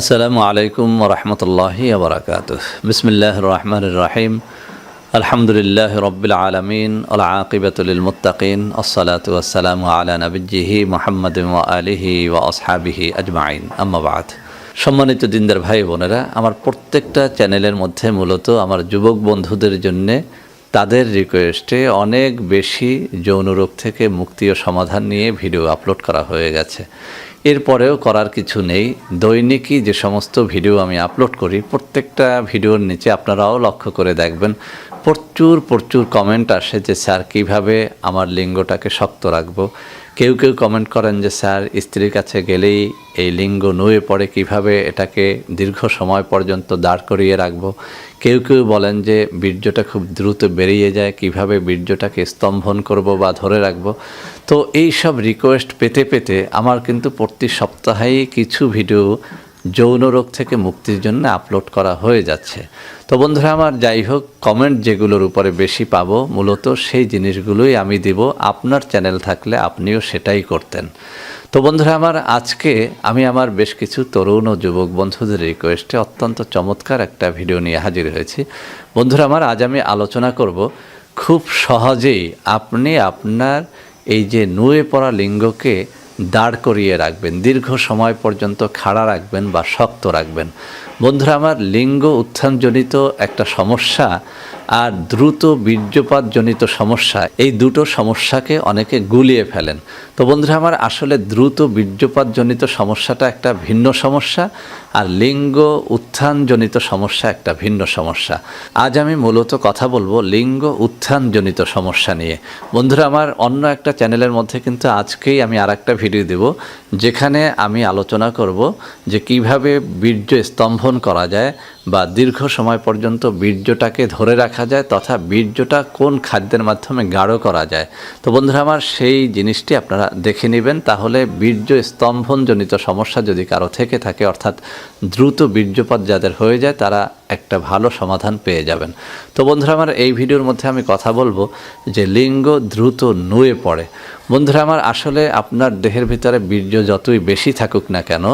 আসসালামু আলাইকুম রহমতুল্লাহি আবরকাত বিসমিল্লাহ রহমান রাহিম। আলহামদুলিল্লাহ রবিল আলমিন আকিবাতুল মুতাকিন আসসালাতু আসসালামু আলা নবিজিহি মোহাম্মদ আলিহি ওয়া আসহাবিহি আজমাইন। আম্মাবাদ সম্মানিত দিনদার ভাই বোনেরা, আমার প্রত্যেকটা চ্যানেলের মধ্যে মূলত আমার যুবক বন্ধুদের জন্যে তাদের রিকোয়েস্টে অনেক বেশি যৌন রোগ থেকে মুক্তি ও সমাধান নিয়ে ভিডিও আপলোড করা হয়ে গেছে। এরপরেও করার কিছু নেই। দৈনিকই যে সমস্ত ভিডিও আমি আপলোড করি, প্রত্যেকটা ভিডিওর নিচে আপনারাও লক্ষ্য করে দেখবেন। প্রচুর প্রচুর কমেন্ট আসে যে, স্যার, কীভাবে আমার লিঙ্গটাকে শক্ত রাখব? কেউ কেউ কমেন্ট করেন যে, স্যার, স্ত্রীর কাছে গেলেই এই লিঙ্গ নুয়ে পড়ে, কীভাবে এটাকে দীর্ঘ সময় পর্যন্ত দাঁড় করিয়ে রাখব? কেউ কেউ বলেন যে, বীর্যটা খুব দ্রুত বেরিয়ে যায়, কীভাবে বীর্যটাকে স্তম্ভন করব বা ধরে রাখব? তো এই সব রিকোয়েস্ট পেতে পেতে আমার কিন্তু প্রতি সপ্তাহেই কিছু ভিডিও যৌন রোগ থেকে মুক্তির জন্য আপলোড করা হয়ে যাচ্ছে। তো বন্ধুরা আমার যাই হোক কমেন্ট যেগুলোর উপরে বেশি পাবো, মূলত সেই জিনিসগুলোই আমি দিব। আপনার চ্যানেল থাকলে আপনিও সেটাই করতেন। তো বন্ধুরা আমার আজকে আমি আমার বেশ কিছু তরুণ ও যুবক বন্ধুদের রিকোয়েস্টে অত্যন্ত চমৎকার একটা ভিডিও নিয়ে হাজির হয়েছি। বন্ধুরা আমার, আজ আমি আলোচনা করব খুব সহজেই আপনি আপনার এই যে নুয়ে পড়া লিঙ্গকে দাঁড় করিয়ে রাখবেন, দীর্ঘ সময় পর্যন্ত খাড়া রাখবেন বা শক্ত রাখবেন। বন্ধুরা, আমার লিঙ্গ উত্থানজনিত একটা সমস্যা আর দ্রুত বীর্যপাতজনিত সমস্যা, এই দুটো সমস্যাকে অনেকে গুলিয়ে ফেলেন। তো বন্ধুরা, আমার আসলে দ্রুত বীর্যপাতজনিত সমস্যাটা একটা ভিন্ন সমস্যা আর লিঙ্গ উত্থানজনিত সমস্যা একটা ভিন্ন সমস্যা। আজ আমি মূলত কথা বলব লিঙ্গ উত্থানজনিত সমস্যা নিয়ে। বন্ধুরা, আমার অন্য একটা চ্যানেলের মধ্যে কিন্তু আজকেই আমি আর একটা ভিডিও দেব, যেখানে আমি আলোচনা করব যে কীভাবে বীর্য স্তম্ভন করা যায় বা দীর্ঘ সময় পর্যন্ত বীর্যটাকে ধরে রাখা যায় তথা বীর্যটা কোন খাদ্যের মাধ্যমে গাঢ় করা যায়। তো বন্ধুরা, আমার সেই জিনিসটি আপনারা দেখে নেবেন। তাহলে বীর্য স্তম্ভনজনিত সমস্যা যদি কারও থেকে থাকে, অর্থাৎ দ্রুত বীর্যপাত যাদের হয়ে যায় তারা একটা ভালো সমাধান পেয়ে যাবেন। তো বন্ধুরা, আমার এই ভিডিওর মধ্যে আমি কথা বলব যে লিঙ্গ দ্রুত নুয়ে পড়ে। বন্ধুরা, আমার আসলে আপনার দেহের ভিতরে বীর্য যতই বেশি থাকুক না কেন,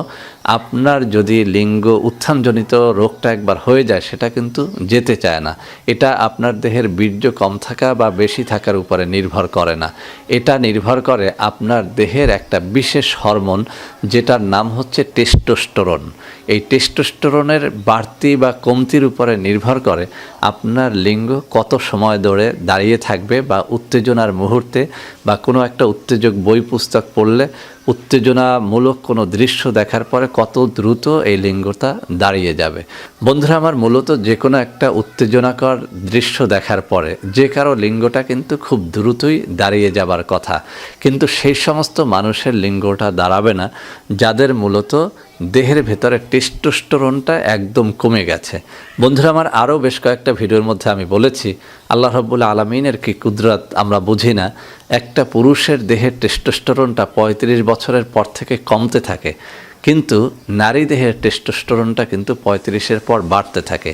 আপনার যদি লিঙ্গ উত্থানজনিত রোগটা একবার হয়ে যায়, সেটা কিন্তু যেতে চায় না। এটা আপনার দেহের বীর্য কম থাকা বা বেশি থাকার উপরে নির্ভর করে না। এটা নির্ভর করে আপনার দেহের একটা বিশেষ হরমোন, যেটার নাম হচ্ছে টেস্টোস্টোরন। এই টেস্টোস্টোরনের বাড়তি বা কমতির উপরে নির্ভর করে আপনার লিঙ্গ কত সময় ধরে দাঁড়িয়ে থাকবে বা উত্তেজনার মুহূর্তে বা কোনো একটা উত্তেজক বই পুস্তক পড়লে উত্তেজনামূলক কোনো দৃশ্য দেখার পরে কত দ্রুত এই লিঙ্গটা দাঁড়িয়ে যাবে। বন্ধুরা, আমার মূলত যে কোনো একটা উত্তেজনাকর দৃশ্য দেখার পরে যে কারও লিঙ্গটা কিন্তু খুব দ্রুতই দাঁড়িয়ে যাবার কথা। কিন্তু সেই সমস্ত মানুষের লিঙ্গটা দাঁড়াবে না, যাদের মূলত দেহের ভেতরে টেস্টোস্টোরনটা একদম কমে গেছে। বন্ধুরা, আমার আরও বেশ কয়েকটা ভিডিওর মধ্যে আমি বলেছি আল্লাহ রব্বুল আলমিনের কি কুদরত আমরা বুঝি না, একটা পুরুষের দেহের টেস্টোস্টোরনটা পঁয়ত্রিশ বছরের পর থেকে কমতে থাকে, কিন্তু নারী দেহের টেস্টোস্টোরনটা কিন্তু পঁয়ত্রিশের পর বাড়তে থাকে।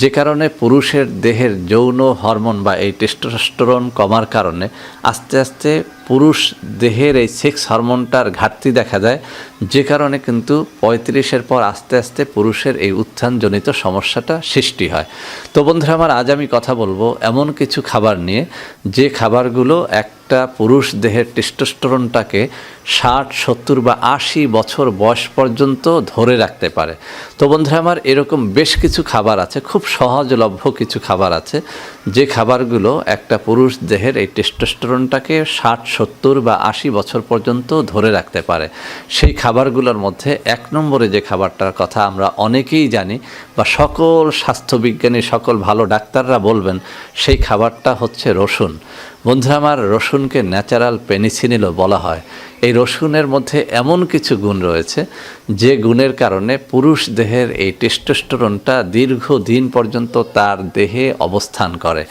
যে কারণে পুরুষের দেহের যৌন হরমোন বা এই টেস্টোস্টোরন কমার কারণে আস্তে আস্তে পুরুষ দেহের এই সেক্স হরমোনটার ঘাটতি দেখা যায়, যে কারণে কিন্তু পঁয়ত্রিশের পর আস্তে আস্তে পুরুষের এই উত্থানজনিত সমস্যাটা সৃষ্টি হয়। তো বন্ধুরা, আমার আজ আমি কথা বলব এমন কিছু খাবার নিয়ে, যে খাবারগুলো একটা পুরুষ দেহের টেস্টোস্টোরনটাকে ষাট, সত্তর বা আশি বছর বয়স পর্যন্ত ধরে রাখতে পারে। তো বন্ধুরা, আমার এরকম বেশ কিছু খাবার আছে, খুব সহজলভ্য কিছু খাবার আছে যে খাবারগুলো একটা পুরুষ দেহের এই টেস্টোস্টেরনটাকে ষাট, সত্তর বা আশি বছর পর্যন্ত ধরে রাখতে পারে। সেই খাবারগুলোর মধ্যে এক নম্বরে যে খাবারটার কথা আমরা অনেকেই জানি বা সকল স্বাস্থ্যবিজ্ঞানী, সকল ভালো ডাক্তাররা বলবেন, সেই খাবারটা হচ্ছে রসুন। বন্ধুরা, আমার রসুনকে ন্যাচারাল পেনিসিনিলও বলা হয়। এই রসুনের মধ্যে এমন কিছু গুণ রয়েছে, যে গুণের কারণে পুরুষ দেহের এই টেস্টোস্টোরনটা দীর্ঘদিন পর্যন্ত তার দেহে অবস্থান করে।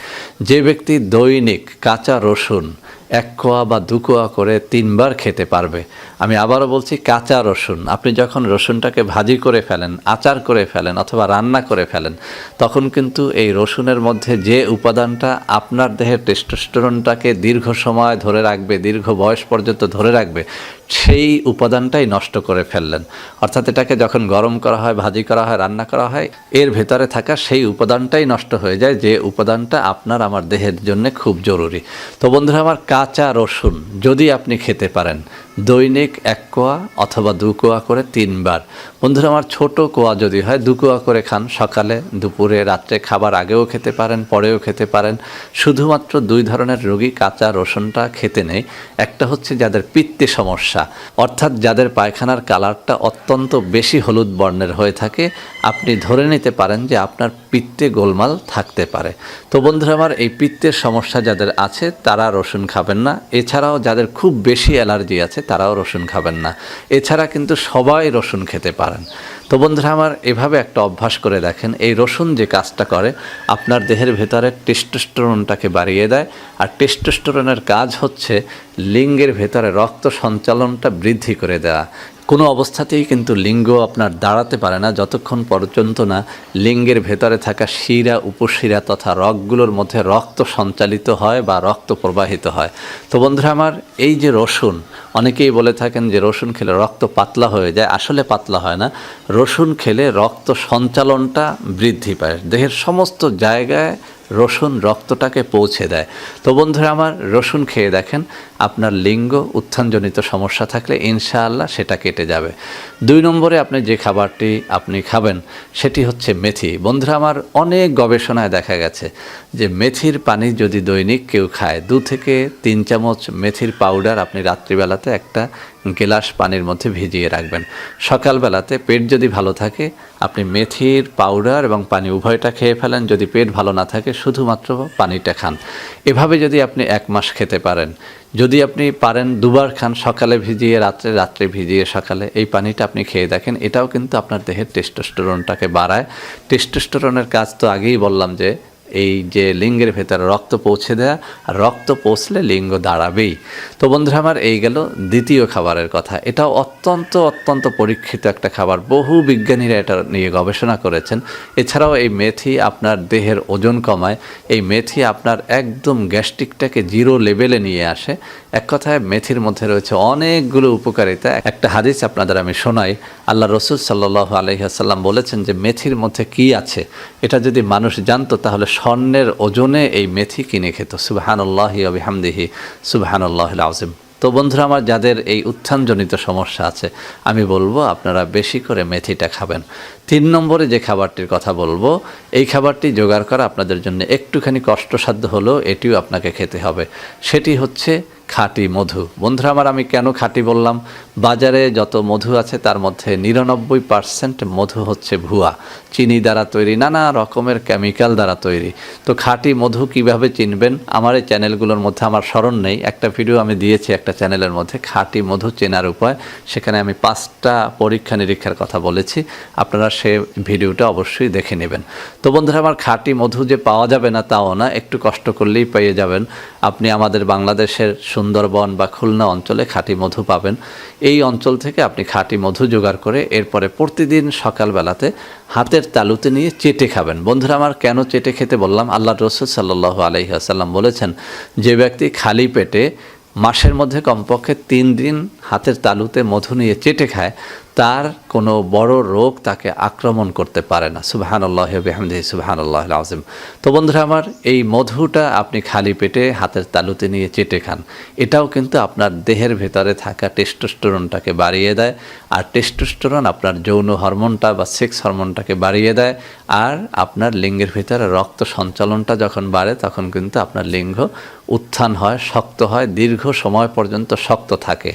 যে ব্যক্তি দৈনিক কাঁচা রসুন এক কোয়া বা দু কোয়া করে তিনবার খেতে পারবে। আমি আবারও বলছি কাঁচা রসুন। আপনি যখন রসুনটাকে ভাজি করে ফেলেন, আচার করে ফেলেন অথবা রান্না করে ফেলেন, তখন কিন্তু এই রসুনের মধ্যে যে উপাদানটা আপনার দেহের টেস্টোস্টেরনটাকে দীর্ঘ সময় ধরে রাখবে, দীর্ঘ বয়স পর্যন্ত ধরে রাখবে সেই উপাদানটাই নষ্ট করে ফেললেন। অর্থাৎ এটাকে যখন গরম করা হয়, ভাজি করা হয়, রান্না করা হয়, এর ভেতরে থাকা সেই উপাদানটাই নষ্ট হয়ে যায়, যে উপাদানটা আপনার আমার দেহের জন্য খুব জরুরি। তো বন্ধুরা, আমার কাঁচা রসুন যদি আপনি খেতে পারেন দৈনিক এক কোয়া অথবা দু কোয়া করে তিনবার। বন্ধুরা, আমার ছোট কোয়া যদি হয়, দু কোয়া করে খান। সকালে, দুপুরে, রাত্রে খাবার আগেও খেতে পারেন, পরেও খেতে পারেন। শুধুমাত্র দুই ধরনের রোগী কাঁচা রসুনটা খেতে নেই। একটা হচ্ছে যাদের পিত্তে সমস্যা। অর্থাৎ যাদের পায়খানার কালারটা অত্যন্ত বেশি হলুদ বর্ণের হয়ে থাকে। আপনি ধরে নিতে পারেন যে আপনার পিত্তে গোলমাল থাকতে পারে। তো বন্ধুরা আমার এই পিত্তের সমস্যা যাদের আছে তারা রসুন খাবেন না। এছাড়াও যাদের খুব বেশি অ্যালার্জি আছে, তারাও রসুন খাবেন না। এছাড়া কিন্তু সবাই রসুন খেতে পারেন। তো বন্ধুরা আমার এভাবে একটা অভ্যাস করে দেখেন, এই রসুন যে কাজটা করে, আপনার দেহের ভেতরে টেস্টোস্টেরনটাকে বাড়িয়ে দেয়। আর টেস্টোস্টেরনের কাজ হচ্ছে, লিঙ্গের ভেতরে রক্ত সঞ্চালনটা বৃদ্ধি করে দেওয়া। কোনো অবস্থাতেই কিন্তু লিঙ্গ আপনার দাঁড়াতে পারে না, যতক্ষণ পর্যন্ত না লিঙ্গের ভেতরে থাকা শিরা, উপশিরা তথা রগগুলোর মধ্যে রক্ত সঞ্চালিত হয় বা রক্ত প্রবাহিত হয়। তো বন্ধুরা আমার, এই যে রসুন, অনেকেই বলে থাকেন যে রসুন খেলে রক্ত পাতলা হয়ে যায়। আসলে পাতলা হয় না। রসুন খেলে রক্ত সঞ্চালনটা বৃদ্ধি পায়। দেহের সমস্ত জায়গায় রসুন রক্তটাকে পৌঁছে দেয়। তো বন্ধুরা, আমার রসুন খেয়ে দেখেন, আপনার লিঙ্গ উত্থানজনিত সমস্যা থাকলে ইনশাআল্লাহ সেটা কেটে যাবে। দুই নম্বরে আপনি যে খাবারটি আপনি খাবেন, সেটি হচ্ছে মেথি। বন্ধুরা, আমার অনেক গবেষণায় দেখা গেছে যে মেথির পানি যদি দৈনিক কেউ খায়, দু থেকে তিন চামচ মেথির পাউডার আপনি রাত্রিবেলাতে একটা গেলাস পানির মধ্যে ভিজিয়ে রাখবেন। সকালবেলাতে পেট যদি ভালো থাকে, আপনি মেথির পাউডার এবং পানি উভয়টা খেয়ে ফেলেন। যদি পেট ভালো না থাকে শুধুমাত্র পানিটা খান। এভাবে যদি আপনি এক মাস খেতে পারেন, যদি আপনি পারেন দুবার খান, সকালে ভিজিয়ে, রাত্রে রাত্রে ভিজিয়ে সকালে, এই পানিটা আপনি খেয়ে দেখেন, এটাও কিন্তু আপনার দেহের টেস্টোস্টেরনটাকে বাড়ায়। টেস্টোস্টেরনের কাজ তো আগেই বললাম যে এই যে লিঙ্গের ভেতরে রক্ত পৌঁছে দেয়া, আর রক্ত পৌঁছলে লিঙ্গ দাঁড়াবেই। তো বন্ধুরা আমার এই গেল দ্বিতীয় খাবারের কথা। এটাও অত্যন্ত অত্যন্ত পরীক্ষিত একটা খাবার। বহু বিজ্ঞানীরা এটা নিয়ে গবেষণা করেছেন। এছাড়াও এই মেথি আপনার দেহের ওজন কমায়। এই মেথি আপনার একদম গ্যাস্ট্রিকটাকে জিরো লেভেলে নিয়ে আসে। এক কথায় মেথির মধ্যে রয়েছে অনেকগুলো উপকারিতা। একটা হাদিস আপনাদের আমি শোনাই। আল্লাহ রসুল সাল্লাহ আলহিহাসাল্লাম বলেছেন যে, মেথির মধ্যে কি আছে? এটা যদি মানুষ জানতো, তাহলে স্বর্ণের ওজনে এই মেথি কিনে খেত। সুবাহানুল্লাহি আবিহামদিহি সুবাহানুল্লাহ আজিম তো বন্ধুরা আমার যাদের এই উত্থানজনিত সমস্যা আছে, আমি বলব আপনারা বেশি করে মেথিটা খাবেন। তিন নম্বরে যে খাবারটির কথা বলব, এই খাবারটি জোগাড় করা আপনাদের জন্য একটুখানি কষ্টসাধ্য হলেও এটিও আপনাকে খেতে হবে। সেটি হচ্ছে খাঁটি মধু। বন্ধুরা আমার, আমি কেন খাঁটি বললাম? বাজারে যত মধু আছে, তার মধ্যে নিরানব্বই পার্সেন্ট মধু হচ্ছে ভুয়া। চিনি দ্বারা তৈরি, নানা রকমের কেমিক্যাল দ্বারা তৈরি। তো খাঁটি মধু কীভাবে চিনবেন? আমার এই চ্যানেলগুলোর মধ্যে আমার স্মরণ নেই। একটা ভিডিও আমি দিয়েছি একটা চ্যানেলের মধ্যে, খাঁটি মধু চেনার উপায়। সেখানে আমি পাঁচটা পরীক্ষা নিরীক্ষার কথা বলেছি। আপনারা সে ভিডিওটা অবশ্যই দেখে নেবেন। তো বন্ধুরা আমার, খাঁটি মধু যে পাওয়া যাবে না, তাও না। একটু কষ্ট করলেই পেয়ে যাবেন। আপনি আমাদের বাংলাদেশের সুন্দরবন বা খুলনা অঞ্চলে খাঁটি মধু পাবেন। এই অঞ্চল থেকে আপনি খাঁটি মধু জোগাড় করে এরপরে প্রতিদিন সকালবেলাতে হাতের তালুতে নিয়ে চেটে খাবেন। বন্ধুরা, আমার কেন চেটে খেতে বললাম? আল্লাহ রসুল সাল্লাহ আলহি আসাল্লাম বলেছেন, যে ব্যক্তি খালি পেটে মাসের মধ্যে কমপক্ষে তিন দিন হাতের তালুতে মধু নিয়ে চেটে খায় তার কোনো বড় রোগ তাকে আক্রমণ করতে পারে না। সুবাহান আল্লাহ বেহামদি সুবাহান আল্লাহ আজিম তো বন্ধুরা আমার, এই মধুটা আপনি খালি পেটে হাতের তালুতে নিয়ে চেটে খান। এটাও কিন্তু আপনার দেহের ভেতরে থাকা টেস্টোস্টেরনটাকে বাড়িয়ে দেয়, আর টেস্টোস্টেরন আপনার যৌন হরমোনটা বা সেক্স হরমোনটাকে বাড়িয়ে দেয়, আর আপনার লিঙ্গের ভিতরে রক্ত সঞ্চালনটা যখন বাড়ে, তখন কিন্তু আপনার লিঙ্গ উত্থান হয়, শক্ত হয়, দীর্ঘ সময় পর্যন্ত শক্ত থাকে।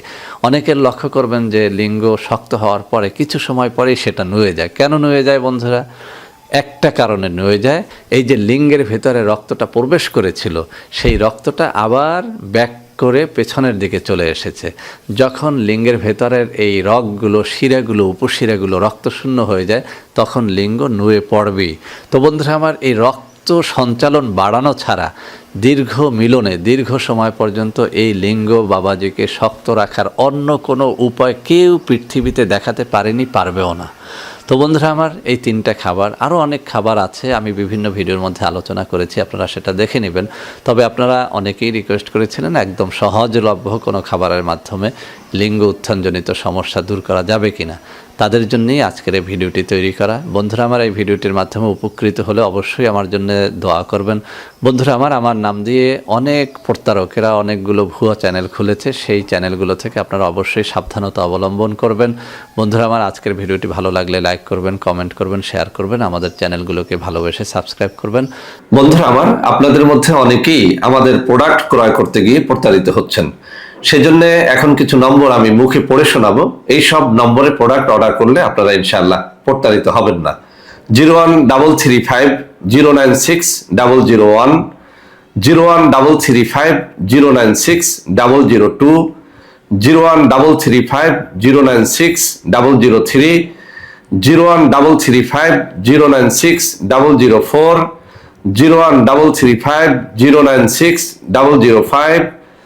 অনেকের লক্ষ্য করবেন যে লিঙ্গ শক্ত হওয়ার পরে, কিছু সময় পরেই সেটা নুয়ে যায়। কেন নুয়ে যায় বন্ধুরা? একটা কারণে নুয়ে যায়, এই যে লিঙ্গের ভেতরে রক্তটা প্রবেশ করেছিল, সেই রক্তটা আবার ব্যাক করে পেছনের দিকে চলে এসেছে। যখন লিঙ্গের ভেতরের এই রগগুলো, শিরাগুলো, উপশিরাগুলো রক্তশূন্য হয়ে যায়, তখন লিঙ্গ নুয়ে পড়বেই। তো বন্ধুরা, আমার এই রক্ত রক্ত সঞ্চালন বাড়ানো ছাড়া দীর্ঘ মিলনে, দীর্ঘ সময় পর্যন্ত এই লিঙ্গ বাবাজিকে শক্ত রাখার অন্য কোনো উপায় কেউ পৃথিবীতে দেখাতে পারেনি, পারবেও না। তো বন্ধুরা আমার, এই তিনটা খাবার, আরও অনেক খাবার আছে, আমি বিভিন্ন ভিডিওর মধ্যে আলোচনা করেছি, আপনারা সেটা দেখে নেবেন। তবে আপনারা অনেকেই রিকোয়েস্ট করেছিলেন, একদম সহজলভ্য কোনো খাবারের মাধ্যমে লিঙ্গ উত্থানজনিত সমস্যা দূর করা যাবে কিনা। তাদের জন্যই আজকের এই ভিডিওটি তৈরি করা। বন্ধুরা, আমার এই ভিডিওটির মাধ্যমে উপকৃত হলে অবশ্যই আমার জন্য দোয়া করবেন। বন্ধুরা, আমার আমার নাম দিয়ে অনেক প্রতারকেরা, অনেকগুলো ভুয়া চ্যানেল খুলেছে। সেই চ্যানেলগুলো থেকে আপনারা অবশ্যই সাবধানতা অবলম্বন করবেন। বন্ধুরা, আমার আজকের ভিডিওটি ভালো লাগলে লাইক করবেন কমেন্ট করবেন শেয়ার করবেন, আমাদের চ্যানেলগুলোকে ভালোবেসে সাবস্ক্রাইব করবেন। বন্ধুরা, আমার, আপনাদের মধ্যে অনেকেই আমাদের প্রোডাক্ট ক্রয় করতে গিয়ে প্রতারিত হচ্ছেন। সেজন্য এখন কিছু নম্বর আমি মুখে পড়ে শোনাবো। এই সব নম্বরে প্রোডাক্ট অর্ডার করলে আপনারা ইনশাআল্লাহ প্রতারিত হবেন না। Zero one double three five zero nine six double zero one zero one double three five zero nine six double zero two zero one double three five zero nine six double zero three zero one double three five zero nine six double zero four zero one double three five zero nine six double zero five